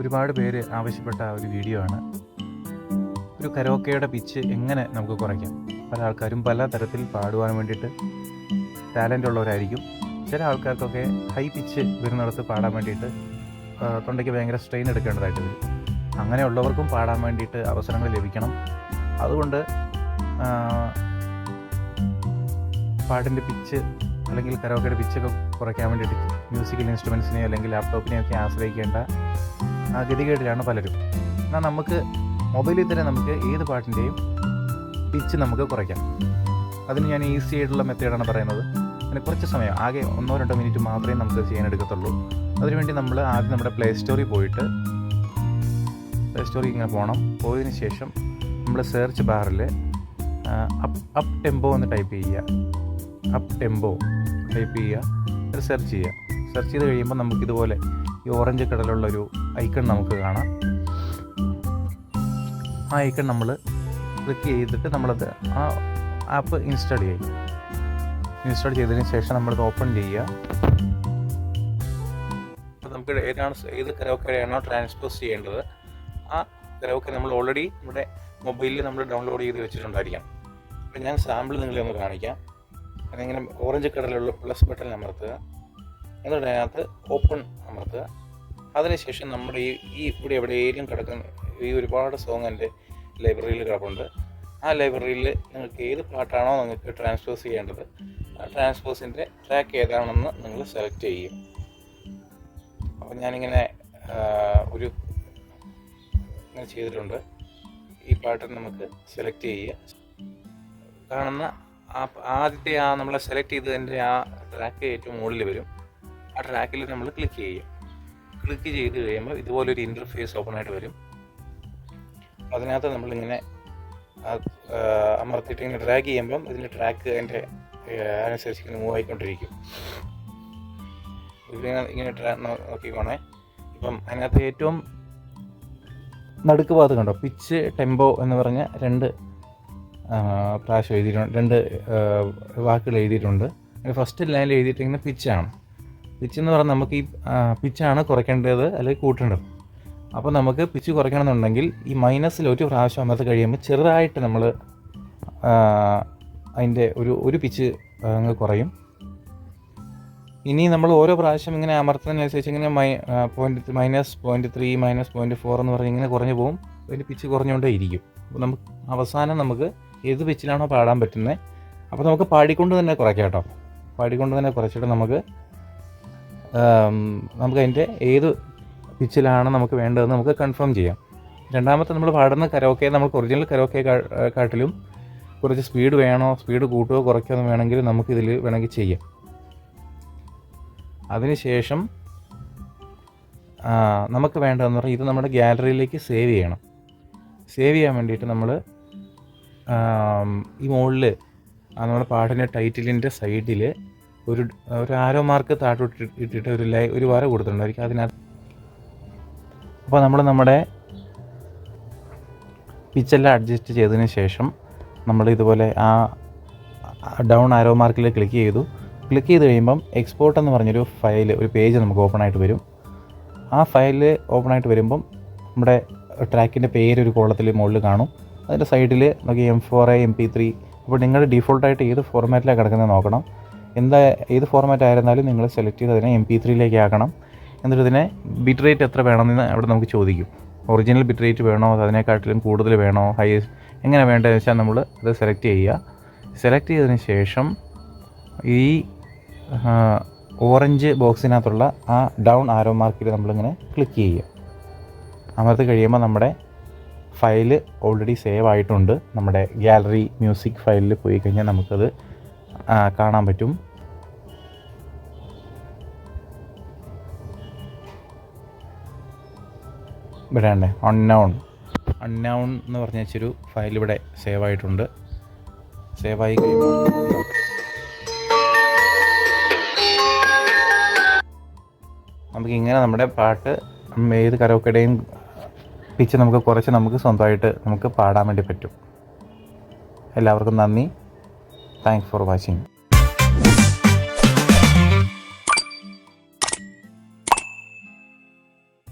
ഒരുപാട് പേര് ആവശ്യപ്പെട്ട ഒരു വീഡിയോ ആണ്. ഒരു കരോക്കയുടെ പിച്ച് എങ്ങനെ നമുക്ക് കുറയ്ക്കാം? പല ആൾക്കാരും പല തരത്തിൽ പാടുവാൻ വേണ്ടിയിട്ട് ടാലന്റ് ഉള്ളവരായിരിക്കും. ചില ആൾക്കാർക്കൊക്കെ ഹൈ പിച്ച് വരുന്നിടത്ത് പാടാൻ വേണ്ടിയിട്ട് തൊണ്ടയ്ക്ക് ഭയങ്കര സ്ട്രെയിൻ എടുക്കേണ്ടതായിട്ട് വരും. അങ്ങനെയുള്ളവർക്കും പാടാൻ വേണ്ടിയിട്ട് അവസരങ്ങൾ ലഭിക്കണം. അതുകൊണ്ട് പാട്ടിന്റെ പിച്ച് അല്ലെങ്കിൽ കരോക്കയുടെ പിച്ചൊക്കെ കുറയ്ക്കാൻ വേണ്ടിയിട്ട് മ്യൂസിക്കൽ ഇൻസ്ട്രുമെൻസിനെയോ അല്ലെങ്കിൽ ലാപ്ടോപ്പിനെയോ ഒക്കെ ആശ്രയിക്കേണ്ട ആ ഗതികേടിലാണ് പലരും. എന്നാൽ നമുക്ക് മൊബൈലിൽ തന്നെ നമുക്ക് ഏത് പാട്ടിന്റെയും പിച്ച് നമുക്ക് കുറയ്ക്കാം. അതിന് ഞാൻ ഈസി ആയിട്ടുള്ള മെത്തേഡാണ് പറയുന്നത്. അതിന് കുറച്ച് സമയം ആകെ ഒന്നോ രണ്ടോ മിനിറ്റ് മാത്രമേ നമുക്ക് ചെയ്യാൻ എടുക്കത്തുള്ളൂ അതിനുവേണ്ടി നമ്മൾ ആദ്യം നമ്മുടെ പ്ലേ സ്റ്റോറിൽ പോയിട്ട് പ്ലേ സ്റ്റോറിൽ ഇങ്ങനെ പോകണം പോയതിന് ശേഷം നമ്മൾ സെർച്ച് ബാറിൽ അപ്പ് അപ്പ് ടെമ്പോ എന്ന് ടൈപ്പ് ചെയ്യുക. അപ്പ് ടെമ്പോ ടൈപ്പ് ചെയ്യുക. സെർച്ച് ചെയ്യുക. സെർച്ച് ചെയ്ത് കഴിയുമ്പോൾ നമുക്ക് ഇതുപോലെ ഈ ഓറഞ്ച് കടലുള്ളൊരു ഒരു ഐക്കൺ നമുക്ക് കാണാം. ആ ഐക്കൺ നമ്മൾ ക്ലിക്ക് ചെയ്തിട്ട് നമ്മളത് ആ ആപ്പ് ഇൻസ്റ്റാൾ ചെയ്യും. ഇൻസ്റ്റാൾ ചെയ്തതിന് ശേഷം നമ്മളത് ഓപ്പൺ ചെയ്യുക. നമുക്ക് ഏതാണ് ഏത് കരോക്കയാണോ ട്രാൻസ്പോസ് ചെയ്യേണ്ടത്? ആ കരോക്കെ നമ്മൾ ഓൾറെഡി നമ്മുടെ മൊബൈലിൽ നമ്മൾ ഡൗൺലോഡ് ചെയ്ത് വെച്ചിട്ടുണ്ടായിരിക്കാം. അപ്പോൾ ഞാൻ സാമ്പിൾ നിങ്ങളെ ഒന്ന് കാണിക്കാം. അതിങ്ങനെ ഓറഞ്ച് കളറിലുള്ള പ്ലസ് ബട്ടൺ അമർത്തുക. എന്നിട്ട് അതിനകത്ത് ഓപ്പൺ അമർത്തുക. അതിനുശേഷം നമ്മുടെ ഈ ഈ ഇവിടെ എവിടെയെങ്കിലും കിടക്കുന്ന ഈ ഒരുപാട് സോങ് എന്റെ ലൈബ്രറിയിൽ കിടപ്പുണ്ട്. ആ ലൈബ്രറിയിൽ നിങ്ങൾക്ക് ഏത് പാട്ടാണോ നിങ്ങൾക്ക് ട്രാൻസ്പോസ് ചെയ്യേണ്ടത് ആ ട്രാൻസ്പോസിന്റെ ട്രാക്ക് ഏതാണെന്ന് നിങ്ങൾ സെലക്ട് ചെയ്യും. അപ്പോൾ ഞാനിങ്ങനെ ഒരു ഇങ്ങനെ ചെയ്തിട്ടുണ്ട്. ഈ പാട്ട് നമുക്ക് സെലക്ട് ചെയ്യുക. കാണുന്ന ആ ആദ്യത്തെ ആ നമ്മളെ സെലക്ട് ചെയ്തതിന്റെ ആ ട്രാക്ക് ഏറ്റവും മുകളിൽ വരും. ആ ട്രാക്കിൽ നമ്മൾ ക്ലിക്ക് ചെയ്യും ക്ലിക്ക് ചെയ്ത് കഴിയുമ്പോൾ ഇതുപോലൊരു ഇന്റർഫേസ് ഓപ്പൺ ആയിട്ട് വരും. അതിനകത്ത് നമ്മളിങ്ങനെ അമർത്തിയിട്ട് ഇങ്ങനെ ഡ്രാഗ് ചെയ്യുമ്പം ഇതിന്റെ ട്രാക്ക് അതിന്റെ അനുസരിച്ച് ഇങ്ങനെ മൂവ് ആയിക്കൊണ്ടിരിക്കും. ഇതിങ്ങനെ ഇങ്ങനെ നോ- നോക്കിക്കോണേ. ഇപ്പം അതിനകത്ത് ഏറ്റവും നടുക്ക് ഭാഗത്ത് കണ്ടോ? പിച്ച് ടെമ്പോ എന്ന് പറഞ്ഞ രണ്ട് പ്രാവശ്യം എഴുതിയിട്ടുണ്ട് രണ്ട് വാക്കുകൾ എഴുതിയിട്ടുണ്ട്. ഫസ്റ്റ് ലൈനിൽ എഴുതിയിട്ടിരിക്കുന്ന പിച്ചാണ് പിച്ച് എന്ന് പറഞ്ഞാൽ നമുക്ക് ഈ പിച്ചാണ് കുറയ്ക്കേണ്ടത് അല്ലെങ്കിൽ കൂട്ടേണ്ടത്. അപ്പോൾ നമുക്ക് പിച്ച് കുറയ്ക്കണമെന്നുണ്ടെങ്കിൽ ഈ മൈനസിൽ ഒരു പ്രാവശ്യം അമർത്ത് കഴിയുമ്പോൾ ചെറുതായിട്ട് നമ്മൾ അതിന്റെ ഒരു ഒരു പിച്ച് അങ്ങ് കുറയും. ഇനി നമ്മൾ ഓരോ പ്രാവശ്യം ഇങ്ങനെ അമർത്തുന്നതിനനുസരിച്ച് ഇങ്ങനെ my point minus point three minus point four എന്ന് പറഞ്ഞ് ഇങ്ങനെ കുറഞ്ഞു പോകും. അതിന്റെ പിച്ച് കുറഞ്ഞുകൊണ്ടേ ഇരിക്കും. അപ്പോൾ നമുക്ക് അവസാനം നമുക്ക് ഏത് പിച്ചിലാണോ പാടാൻ പറ്റുന്നത് അപ്പോൾ നമുക്ക് പാടിക്കൊണ്ട് തന്നെ കുറയ്ക്കാം കേട്ടോ. പാടിക്കൊണ്ട് തന്നെ കുറച്ചിട്ട് നമുക്ക് ആം, നമുക്ക് അതിന്റെ ഏത് പിച്ചിലാണ് നമുക്ക് വേണ്ടതെന്ന് നമുക്ക് കൺഫേം ചെയ്യാം. രണ്ടാമത്തെ നമ്മൾ പാടുന്ന കരോക്കെ നമുക്ക് ഒറിജിനൽ കരോക്കെ കാട്ടിലും കുറച്ച് സ്പീഡ് വേണോ സ്പീഡ് കൂട്ടുകയോ കുറയ്ക്കുകയോ എന്ന് വേണമെങ്കിൽ നമുക്കിതിൽ വേണമെങ്കിൽ ചെയ്യാം. അതിനുശേഷം നമുക്ക് വേണ്ടതെന്ന് പറഞ്ഞാൽ ഇത് നമ്മുടെ ഗാലറിയിലേക്ക് സേവ് ചെയ്യണം. സേവ് ചെയ്യാൻ വേണ്ടിയിട്ട് നമ്മൾ ഈ മുകളിൽ നമ്മുടെ പാട്ടിന്റെ ടൈറ്റിലിന്റെ സൈഡിൽ ഒരു ഒരു ആരോ മാർക്ക് താഴോട്ട് ഇട്ടിട്ട് ഒരു ലൈ ഒരു വര കൊടുത്തിട്ടുണ്ടായിരിക്കും അതിനകത്ത്. അപ്പോൾ നമ്മൾ നമ്മുടെ പിച്ചെല്ലാം അഡ്ജസ്റ്റ് ചെയ്തതിന് ശേഷം നമ്മൾ ഇതുപോലെ ആ ഡൗൺ ആരോ മാർക്കിൽ ക്ലിക്ക് ചെയ്തു. ക്ലിക്ക് ചെയ്ത് കഴിയുമ്പം എക്സ്പോർട്ട് എന്ന് പറഞ്ഞൊരു ഫയൽ ഒരു പേജ് നമുക്ക് ഓപ്പൺ ആയിട്ട് വരും. ആ ഫയൽ ഓപ്പൺ ആയിട്ട് വരുമ്പം നമ്മുടെ ട്രാക്കിന്റെ പേര് ഒരു കോളത്തിൽ മുകളിൽ കാണും അതിന്റെ സൈഡിൽ നമുക്ക് M four M P three അപ്പോൾ നിങ്ങൾ ഡിഫോൾട്ടായിട്ട് ഏത് ഫോർമാറ്റിലാണ് കിടക്കുന്നത് നോക്കണം. എന്താ ഏത് ഫോർമാറ്റ് ആയിരുന്നാലും നിങ്ങൾ സെലക്ട് ചെയ്ത് അതിനെ എം പി ത്രീയിലേക്ക് ആക്കണം. എന്നിട്ട് ഇതിനെ ബിറ്റ് റേറ്റ് എത്ര വേണമെന്ന് അവിടെ നമുക്ക് ചോദിക്കും. ഒറിജിനൽ ബിറ്റ് റേറ്റ് വേണോ? അതോ അതിനെക്കാട്ടിലും കൂടുതൽ വേണോ? ഹൈ എങ്ങനെ വേണ്ടതെന്ന് വെച്ചാൽ നമ്മൾ അത് സെലക്ട് ചെയ്യുക. സെലക്ട് ചെയ്തതിന് ശേഷം ഈ ഓറഞ്ച് ബോക്സിനകത്തുള്ള ആ ഡൗൺ ആരോ മാർക്കിൽ നമ്മളിങ്ങനെ ക്ലിക്ക് ചെയ്യുക. അമർത്തി കഴിയുമ്പോൾ നമ്മുടെ ഫയൽ ഓൾറെഡി സേവ് ആയിട്ടുണ്ട്. നമ്മുടെ ഗാലറി മ്യൂസിക് ഫയലിൽ പോയി കഴിഞ്ഞാൽ നമുക്കത് കാണാൻ പറ്റും. ഇവിടെ അണ്ണൗൺ അൺനൗൺ അൺനൗൺ എന്ന് പറഞ്ഞ വെച്ചൊരു ഫയൽ ഇവിടെ സേവ് ആയിട്ടുണ്ട്. സേവ് ആയി കഴിയുമ്പോൾ നമുക്ക് ഇങ്ങനെ നമ്മുടെ പാട്ട് ഏത് കരോക്കടയും പിച്ച് നമുക്ക് കുറച്ച് നമുക്ക് സ്വന്തമായിട്ട് നമുക്ക് പാടാൻ വേണ്ടി പറ്റും. എല്ലാവർക്കും നന്ദി. Thanks for watching